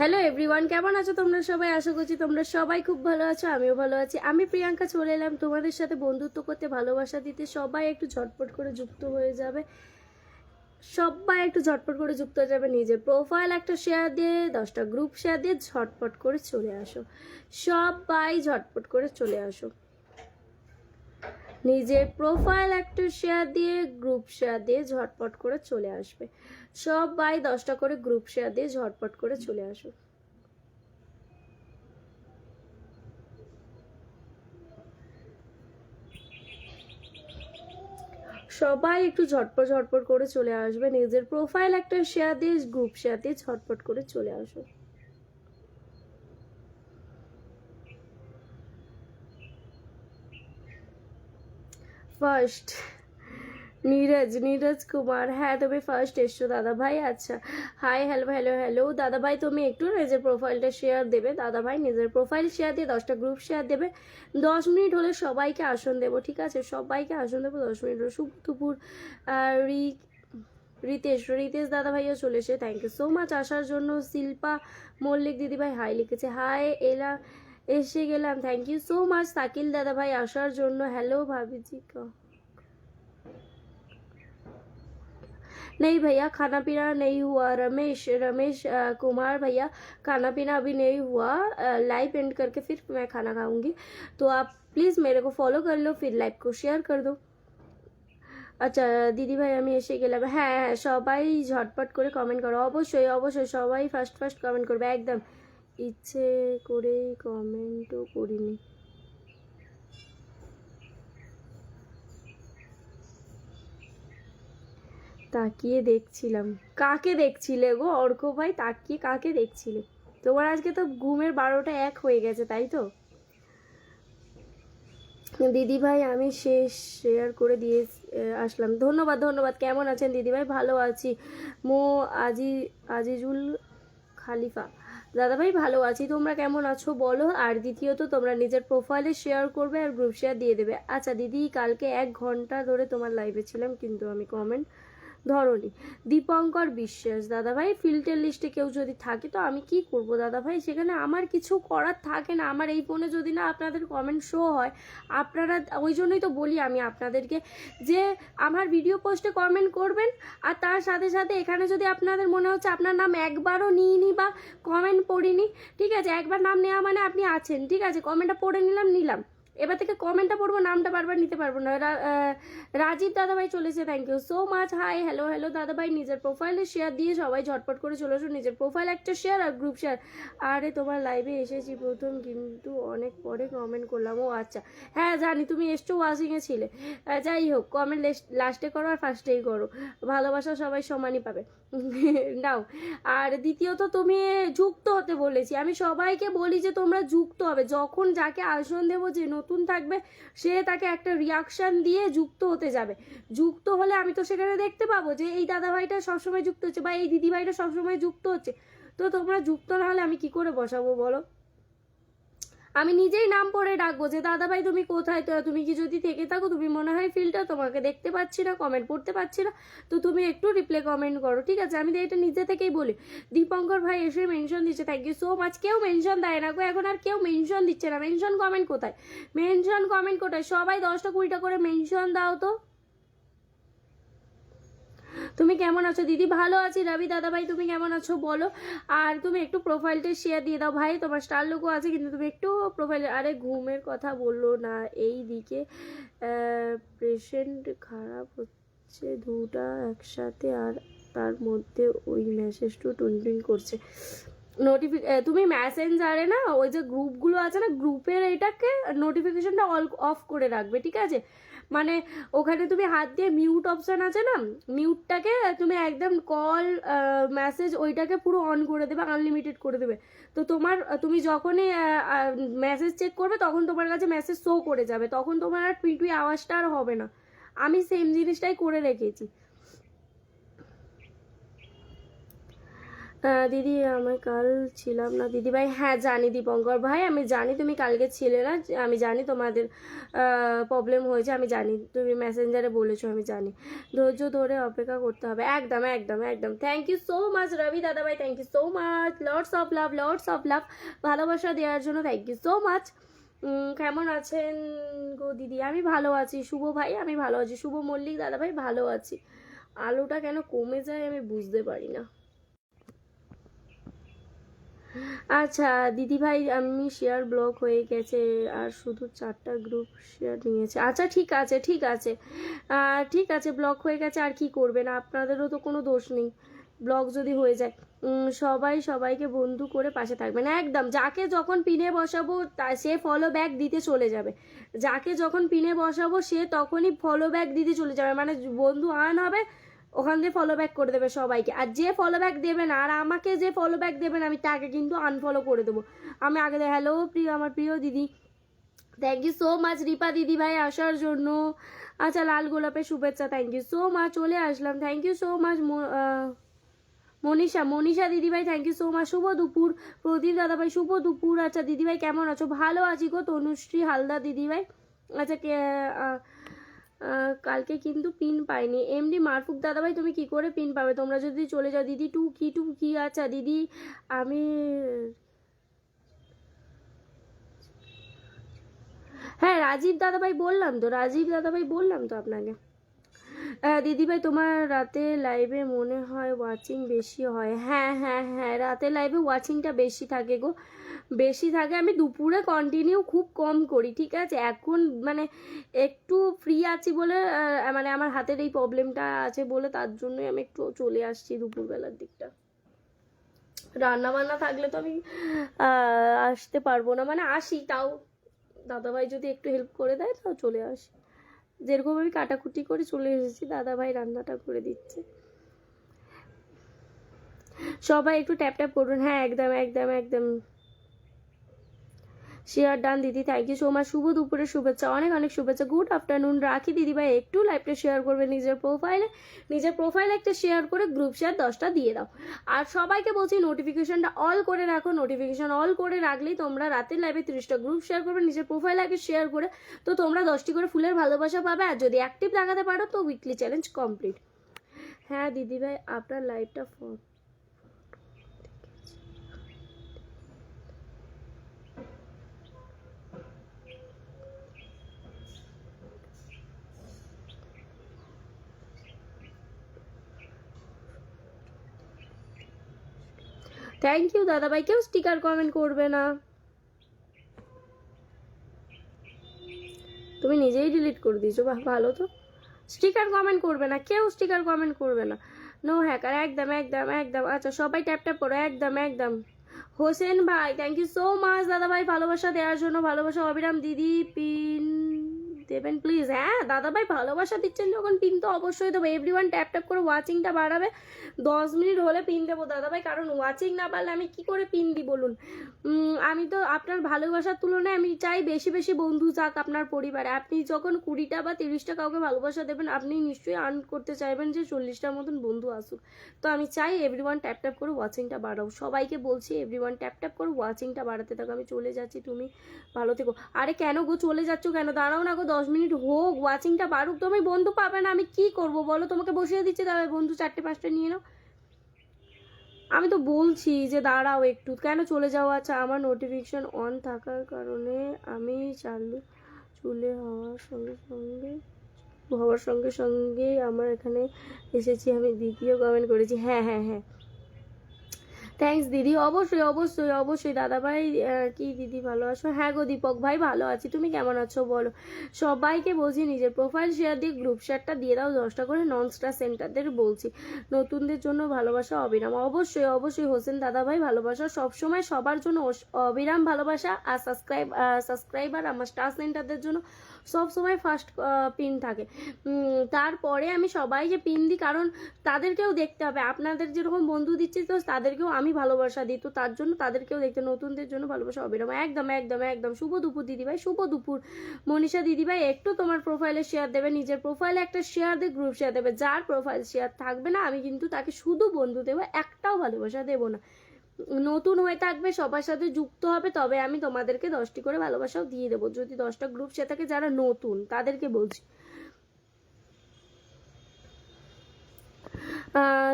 Hello everyone কেমন আছো তোমরা সবাই? আশা করছি তোমরা সবাই খুব ভালো আছো, আমিও ভালো আছি। আমি প্রিয়াঙ্কা চলে এলাম তোমাদের সাথে বন্ধুত্ব করতে, ভালোবাসা দিতে। সবাই একটু ঝটপট করে যুক্ত হয়ে যাবে। সবাই একটু ঝটপট করে যুক্ত হয়ে যাবে নিজের প্রোফাইল একটা শেয়ার দিয়ে, দশটা গ্রুপ শেয়ার দিয়ে ঝটপট করে চলে আসো। সবাই ঝটপট করে চলে আসো। নিজের প্রোফাইল একটা শেয়ার দিয়ে গ্রুপ শেয়ার দিয়ে ঝটপট করে চলে আসবে। সবাই দশটা করে গ্রুপ শেয়ার দিয়ে ঝটপট করে চলে আসো সবাই একটু ঝটপট ঝটপট করে চলে আসবে। নিজের প্রোফাইল একটা শেয়ার দিয়ে গ্রুপ শেয়ার দিয়ে ঝটপট করে চলে আসো ফার্স্ট নীরজ নীরজ কুমার। হ্যাঁ তুমি ফার্স্ট এসছো দাদা ভাই আচ্ছা। হাই হ্যালো হ্যালো হ্যালো দাদা ভাই তুমি একটু নিজের প্রোফাইলটা শেয়ার দেবে। দাদা ভাই নিজের প্রোফাইল শেয়ার দিয়ে দশটা গ্রুপ শেয়ার দেবে। দশ মিনিট হলে সবাইকে আসন দেবো, ঠিক আছে? সবাইকে আসন দেবো দশ মিনিট হলে। শুভ দুপুর। রিতেশ রিতেশ দাদা ভাইও চলে এসে থ্যাংক ইউ সো মাচ আসার জন্য শিল্পা মল্লিক দিদিভাই হাই লিখেছে। হাই এলা এসে গেলাম thank you so much Shakil দাদা ভাই আসার জন্য হ্যালো ভাবিজি ক- नहीं भैया खाना पीना नहीं हुआ रमेश रमेश अ, कुमार भैया खाना पीना अभी नहीं हुआ लाइव एंड करके फिर मैं खाना खाऊंगी तो आप प्लीज़ मेरे को फॉलो कर लो फिर लाइव को শেয়ার कर दो আচ্ছা দিদি ভাই আমি এসে গেলাম হ্যাঁ হ্যাঁ সবাই ঝটপট করে কমেন্ট করো অবশ্যই অবশ্যই সবাই ফার্স্ট ফার্স্ট কমেন্ট করবে একদম ইচ্ছে করে কমেন্টও করিনি। তাকিয়ে দেখছিলাম। কাকে দেখছিলে গো? অর্ক ভাই তাকিয়ে কাকে দেখছিলে? তোমার আজকে তো ঘুমের বারোটা এক হয়ে গেছে, তাই তো? দিদি ভাই, আমি শেষ শেয়ার করে দিয়ে আসলাম। ধন্যবাদ ধন্যবাদ। কেমন আছেন দিদি ভাই? ভালো আছি। মো আজি আজিজুল খালিফা। দাদা ভাই ভালো আছি। তোমরা কেমন আছো বলো? আর দ্বিতীয়ত, তোমরা নিজের প্রোফাইলে শেয়ার করবে আর গ্রুপ শেয়ার দিয়ে দেবে। আচ্ছা দিদি, কালকে এক ঘণ্টা ধরে তোমার লাইভে ছিলাম, কিন্তু আমি কমেন্ট ধরনি দীপঙ্কর বিশ্বাস, দাদাভাই ফিল্টার লিস্টে কেউ যদি থাকে তো আমি কি করব দাদাভাই? সেখানে আমার কিছু করার থাকে না। আমার এই ফোনে যদি না আপনাদের কমেন্ট শো হয়, আপনারা ওই জন্যই তো বলি আমি আপনাদেরকে যে আমার ভিডিও পোস্টে কমেন্ট করবেন আর তার সাথে সাথে এখানে যদি আপনাদের মনে হচ্ছে আপনার নাম একবারও নিইনি বা কমেন্ট পড়িনি, ঠিক আছে? একবার নাম নেওয়া মানে আপনি আছেন, ঠিক আছে? কমেন্টটা পড়ে নিলাম নিলাম। এবার থেকে কমেন্টটা পড়ব, নামটা বারবার নিতে পারব না। রাজীব দাদাভাই চলেছে thank you so much hi hello hello দাদাভাই, নিজের প্রোফাইলে শেয়ার দিয়ে সবাই ঝটপট করে চলে আসুন, নিজের প্রোফাইল একটা শেয়ার আর গ্রুপ শেয়ার আরে, তোমার লাইভে এসেছি প্রথম, কিন্তু অনেক পরে কমেন্ট করলাম। ও আচ্ছা হ্যাঁ জানি, তুমি এসছো ওয়াশিংয়ে ছিলে। যাই হোক কমেন্ট লাস্টে করো আর ফার্স্টেই করো। ভালোবাসা সবাই সমানই পাবে। নাও, আর দ্বিতীয়ত, তুমি যুক্ত হতে বলেছি। আমি সবাইকে বলি যে তোমরা যুক্ত হবে। যখন যাকে আসন দেবো, যে থাকবে, সে তাকে একটা রিয়াকশান দিয়ে যুক্ত হতে যাবে। যুক্ত হলে আমি তো সেখানে দেখতে পাবো যে এই দাদাভাইটা সবসময় যুক্ত হচ্ছে বা এই দিদিভাইটা সবসময় যুক্ত হচ্ছে। তো তোমরা যুক্ত না হলে আমি কি করে বসাবো বলো? আমি নিজেই নাম পড়ে ডাকবো যে দাদা ভাই তুমি কোথায়? তো তুমি কি যদি থেকে থাকো, তুমি মনে হয় ফিল্টার, তোমাকে দেখতে পাচ্ছি না কমেন্ট পড়তে পাচ্ছি না, তো তুমি একটু রিপ্লে কমেন্ট করো, ঠিক আছে? আমি এটা নিজে থেকেই বলি। দীপঙ্কর ভাই এসে মেনশন দিচ্ছে থ্যাংক ইউ সো মাচ কেউ মেনশন দেয় না গো, এখন আর কেউ মেনশন দিচ্ছে না। মেনশন কমেন্ট কোথায়? মেনশন কমেন্ট কোথায়? সবাই দশটা কুড়িটা করে মেনশন দাও তো। তুমি কেমন আছো? দিদি ভালো আছি, রবি দাদা ভাই তুমি কেমন আছো বলো? আর তুমি একটু প্রোফাইলটা শেয়ার দিয়ে দাও ভাই, তোমার স্টার লোকও আছে, কিন্তু তুমি একটু প্রোফাইল আরে ঘুমের কথা বলল না, এই দিকে পেশেন্ট খারাপ হচ্ছে, দুটা একসাথে আর তার মধ্যে ওই মেসেজটু টুনটুন করছে। নোটিফি তুমি মেসেঞ্জারে না, ওই যে গ্রুপগুলো আছে না গ্রুপের এটাকে নোটিফিকেশনটা অল অফ করে রাখবে, ঠিক আছে? মানে ওখানে তুমি হাত দিয়ে মিউট অপশান আছে না? মিউটটাকে তুমি একদম কল মেসেজ ওইটাকে পুরো অন করে দেবে আনলিমিটেড করে দেবে। তো তোমার, তুমি যখনই মেসেজ চেক করবে, তখন তোমার কাছে মেসেজ শো করে যাবে। তখন তোমার আর টুই টুই আওয়াজটা আর হবে না। আমি সেম জিনিসটাই করে রেখেছি। দিদি, আমি কাল ছিলাম না। দিদি ভাই হ্যাঁ জানি দীপঙ্কর ভাই, আমি জানি তুমি কালকে ছিলে না, আমি জানি তোমাদের প্রবলেম হয়েছে, আমি জানি। তুমি মেসেঞ্জারে বলেছ, আমি জানি। ধৈর্য ধরে অপেক্ষা করতে হবে। একদম একদম একদম। Thank you so much Robi দাদা ভাই thank you so much lords of love lords of love ভালোবাসা দেওয়ার জন্য থ্যাংক ইউ সো মাচ কেমন আছেন গো দিদি? আমি ভালো আছি। শুভ ভাই, আমি ভালো আছি। শুভ মল্লিক দাদা ভাই ভালো আছি। আলোটা কেন কমে যায় আমি বুঝতে পারি না। আচ্ছা দিদি ভাই আমি শেয়ার ব্লক হয়ে গেছে, আর শুধু চারটা গ্রুপ শেয়ার নিয়েছে। আচ্ছা ঠিক আছে ঠিক আছে। ঠিক আছে ব্লক হয়ে গেছে, আর কি করবেন? আপনাদেরও তো কোনো দোষ নেই। ব্লক যদি হয়ে যায় সবাই সবাইকে বন্ধু করে পাশে থাকবেন। একদম, যাকে যখন পিনে বসাবো তা সে ফলো ব্যাক দিতে চলে যাবে। যাকে যখন পিনে বসাবো, সে তখনই ফলো ব্যাক দিতে চলে যাবে। মানে বন্ধু আন হবে ওখান দিয়ে ফলো ব্যাক করে দেবে সবাইকে। আর যে ফলো ব্যাক দেবে না আর আমাকে যে ফলো ব্যাক দেবেন, আমি তাকে কিন্তু আনফলো করে দেবো। আমি আগে হ্যালো প্রিয় আমার প্রিয় দিদি। Thank you so much Ripa দিদি ভাই, আসার জন্য। আচ্ছা লাল গোলাপের শুভেচ্ছা থ্যাংক ইউ সো মাচ চলে আসলাম। Thank you so much Manisha. Manisha দিদিভাই থ্যাংক ইউ সো মাচ শুভ দুপুর। প্রদীপ দাদাভাই শুভ দুপুর। আচ্ছা দিদিভাই কেমন আছো? ভালো আছি গো, তনুশ্রী হালদার দিদিভাই আচ্ছা কে কালকে কিন্তু পিন পাইনি। এমনি মারফুক দাদাভাই, তুমি কি করে পিন পাবে? তোমরা যদি চলে যাও, দিদি টু কি টু কি আচ্ছা দিদি, আমি হ্যাঁ রাজীব দাদাভাই বললাম তো, রাজীব দাদাভাই বললাম তো আপনাকে। দিদিভাই, তোমার রাতে লাইভে মনে হয় ওয়াচিং বেশি হয়। হ্যাঁ হ্যাঁ হ্যাঁ রাতে লাইভে ওয়াচিংটা বেশি থাকে গো। বেশি থাকে, আমি দুপুরে কন্টিনিউ খুব কম করি, ঠিক আছে? এখন মানে একটু ফ্রি আছি বলে মানে আমার হাতের এই প্রবলেমটা আছে বলে তার জন্যই আমি একটু চলে আসছি দুপুরবেলার দিকটা। রান্না বান্না থাকলে তো আমি আসতে পারব না। মানে আসি, তাও দাদাভাই যদি একটু হেল্প করে দেয়, তাও চলে আসি। যেরকম আমি কাটাকুটি করে চলে এসেছি দাদা ভাই রান্নাটা করে দিচ্ছে। সবাই একটু ট্যাপ ট্যাপ করুন। হ্যাঁ একদম একদম একদম। শেয়ার ডান দিদি থ্যাংক ইউ সো মাচ শুভ দুপুরের শুভেচ্ছা। অনেক অনেক শুভেচ্ছা। গুড আফটারনুন রাখি দিদি ভাই। একটু লাইভটা শেয়ার করবে নিজের প্রোফাইলে নিজের প্রোফাইলে একটা শেয়ার করে গ্রুপ শেয়ার দশটা দিয়ে দাও। আর সবাইকে বলছি নোটিফিকেশনটা অল করে রাখো। নোটিফিকেশন অল করে রাখলেই তোমরা রাতের লাইভে তিরিশটা গ্রুপ শেয়ার করবে। নিজের প্রোফাইল আগে শেয়ার করে তো তোমরা দশটি করে ফুলের ভালোবাসা পাবে। আর যদি অ্যাক্টিভ দেখাতে পারো, তো উইকলি চ্যালেঞ্জ কমপ্লিট হ্যাঁ দিদি ভাই, আপনার লাইভটা ফোন থ্যাংক ইউ দাদাভাই কেউ স্টিকার কমেন্ট করবে না। তুমি নিজেই ডিলিট করে দিয়েছ। বাহ, ভালো তো। স্টিকার কমেন্ট করবে না। কেউ স্টিকার কমেন্ট করবে না। নো হ্যাকার একদম একদম একদম। আচ্ছা সবাই ট্যাপ ট্যাপ করো। একদম একদম। হোসেন ভাই থ্যাংক ইউ সো মাচ দাদা ভাই, ভালোবাসা দেওয়ার জন্য। ভালোবাসা, অবিরাম। দিদি পিন দেবেন প্লিজ হ্যাঁ দাদা ভাই ভালোবাসা দিচ্ছেন যখন পিন তো অবশ্যই দেবো। এভরি ওয়ান ট্যাপ ট্যাপ করে ওয়াচিংটা বাড়াবে। দশ মিনিট হলে পিন দেবো দাদা ভাই কারণ ওয়াচিং না পারলে আমি কি করে পিন দিই, বলুন? আমি তো আপনার ভালোবাসার তুলনায় আমি চাই বেশি বেশি বন্ধু যাক আপনার পরিবারে। আপনি যখন কুড়িটা বা তিরিশটা কাউকে ভালোবাসা দেবেন, আপনি নিশ্চয়ই আর্ন করতে চাইবেন যে চল্লিশটার মতন বন্ধু আসুক। তো আমি চাই এভরি ওয়ান ট্যাপ ট্যাপ করে ওয়াচিংটা বাড়াও। সবাইকে বলছি এভরি ওয়ান ট্যাপ ট্যাপ করে ওয়াচিংটা বাড়াতে থাকো। আমি চলে যাচ্ছি, তুমি ভালো থেকো। আরে কেন গো, চলে যাচ্ছ কেন? দাঁড়াও না গো দশ মিনিট হোক ওয়াচিংটা বাড়ুক, তুমি বন্ধু পাবে না, আমি কি করব বলো? তোমাকে বসিয়ে দিচ্ছি তবে বন্ধু চারটে পাঁচটা নিয়ে নাও। আমি তো বলছি যে দাঁড়াও একটু, কেন চলে যাওয়া আচ্ছা আমার নোটিফিকেশন অন থাকার কারণে আমি চালু, চুলে হওয়ার সঙ্গে সঙ্গে, হওয়ার সঙ্গে সঙ্গে আমার এখানে এসেছি, আমি দ্বিতীয় কমেন্ট করেছি। হ্যাঁ হ্যাঁ হ্যাঁ। থ্যাঙ্কস দিদি। অবশ্যই অবশ্যই অবশ্যই। দাদা ভাই কি দিদি ভালো আছো? হ্যাঁ গো দীপক ভাই, ভালো আছি। তুমি কেমন আছো বলো? সবাইকে বলছি, নিজের প্রোফাইল শেয়ার দিয়ে গ্রুপ শেয়ারটা দিয়ে দাও। দশটা করে নন স্টার সেন্টারদের বলছি। নতুনদের জন্য ভালোবাসা, অবিরাম। অবশ্যই অবশ্যই, হোসেন দাদা ভাই ভালোবাসা সবসময় সবার জন্য অবিরাম ভালোবাসা আর সাবস্ক্রাইব সাবস্ক্রাইবার আমার স্টার সেন্টারদের জন্য সবসময় ফার্স্ট পিন থাকে। তারপরে আমি সবাইকে পিন দিই, কারণ তাদেরকেও দেখতে হবে। আপনাদের যেরকম বন্ধু দিচ্ছি, তো তাদেরকেও আমি আমি ভালোবাসা দিই, তো তার জন্য তাদেরকেও দেখতে, নতুনদের জন্য ভালোবাসা অবিরাম একদম একদম একদম শুভ দুপুর দিদিভাই, শুভ দুপুর। মনীষা দিদিভাই, একটু তোমার প্রোফাইলে শেয়ার দেবে, নিজের প্রোফাইলে একটা শেয়ার দিয়ে গ্রুপ শেয়ার দেবে। যার প্রোফাইল শেয়ার থাকবে না, আমি কিন্তু তাকে শুধু বন্ধু দেবো, একটাও ভালোবাসা দেবো না। নতুন হয়ে থাকবে, সবার সাথে যুক্ত হবে, তবে আমি তোমাদেরকে দশটি করে ভালোবাসাও দিয়ে দেবো। যদি দশটা গ্রুপ সে থাকে, যারা নতুন, তাদেরকে বলছি।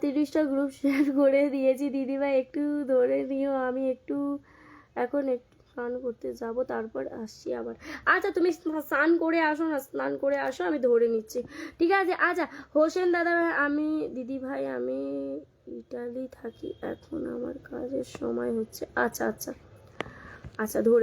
তিরিশটা গ্রুপ শেয়ার করে দিয়েছি। দিদিভাই একটু ধরে নিও, আমি একটু এখন একটু স্নান করতে যাব, তারপর আসছি আবার। আচ্ছা তুমি স্নান করে আসো না, স্নান করে আসো, আমি ধরে নিচ্ছি। ঠিক আছে আচ্ছা হোসেন দাদা, আমি, দিদি ভাই, আমি ইটালি থাকি। এখন আমার কাজের সময় হচ্ছে আচ্ছা আচ্ছা। আচ্ছা ধরে